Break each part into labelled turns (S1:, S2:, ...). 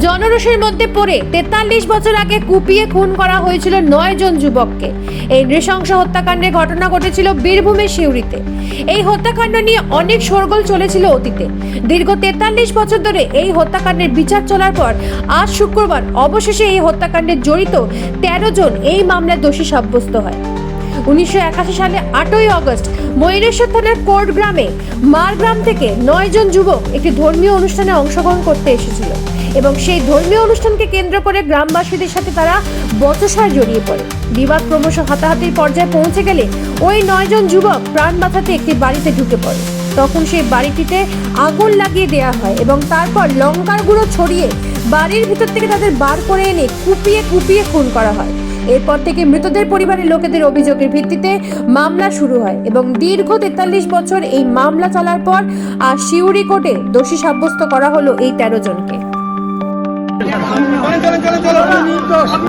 S1: জনরোষের মধ্যে পড়ে তেতাল্লিশ বছর আগে কুপিয়ে খুন করা হয়েছিল নয় জন যুবককে। এই নৃশংস হত্যাকাণ্ডের ঘটনা ঘটেছিল বীরভূমের সিউড়িতে। এই হত্যাকাণ্ড নিয়ে অনেক শোরগোল চলেছিল অতীতে। দীর্ঘ তেতাল্লিশ বছর ধরে এই হত্যাকাণ্ডের বিচার চলার পর আজ শুক্রবার অবশেষে এই হত্যাকাণ্ডে জড়িত তেরো জন এই মামলায় দোষী সাব্যস্ত হয়। উনিশশো একাশি সালে আটই আগস্ট ময়ূরেশ্বর থানার কোর্ট গ্রামে মারগ্রাম থেকে নয় জন যুবক একটি ধর্মীয় অনুষ্ঠানে অংশগ্রহণ করতে এসেছিল। এবং সেই ধর্মীয় অনুষ্ঠানকে কেন্দ্র করে গ্রামবাসীদের সাথে তারা বচসায় জড়িয়ে পড়ে। বিবাদ ক্রমশ হাতাহাতির পর্যায়ে পৌঁছে গেলে ওই নয়জন যুবক প্রাণ বাঁচাতে একটি বাড়িতে ঢুকে পড়ে। তখন সেই বাড়িটিতে আগুন লাগিয়ে দেওয়া হয় এবং তারপর লঙ্কার গুঁড়ো ছড়িয়ে বাড়ির ভিতর থেকে তাদের বার করে এনে কুপিয়ে কুপিয়ে খুন করা হয়। এরপর থেকে মৃতদের পরিবারের লোকেদের অভিযোগের ভিত্তিতে মামলা শুরু হয় এবং দীর্ঘ তেতাল্লিশ বছর এই মামলা চলার পর আর শিউরি কোর্টে দোষী সাব্যস্ত করা হলো এই তেরো জনকে।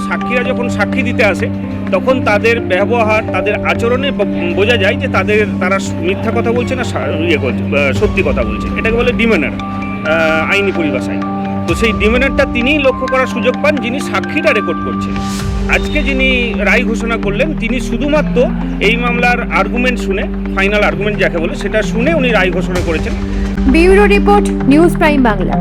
S2: সাক্ষীরা যখন সাক্ষী দিতে আসে, তখন তাদের ব্যবহার, তাদের আচরণে বোঝা যায় যে তাদের, তারা মিথ্যা কথা বলছে না ইয়ে সত্যি কথা বলছে। এটাকে বলে ডিমেনার আইনি পরিভাষায়। তো সেই ডিমেনারটা তিনিই লক্ষ্য করার সুযোগ পান যিনি সাক্ষীটা রেকর্ড করছেন। আজকে যিনি রায় ঘোষণা করলেন, তিনি শুধুমাত্র এই মামলার আর্গুমেন্ট শুনে ফাইনাল আর্গুমেন্ট যাকে বলে, সেটা শুনে উনি রায় ঘোষণা করেছেন।
S1: Bureau report, news prime Bangla.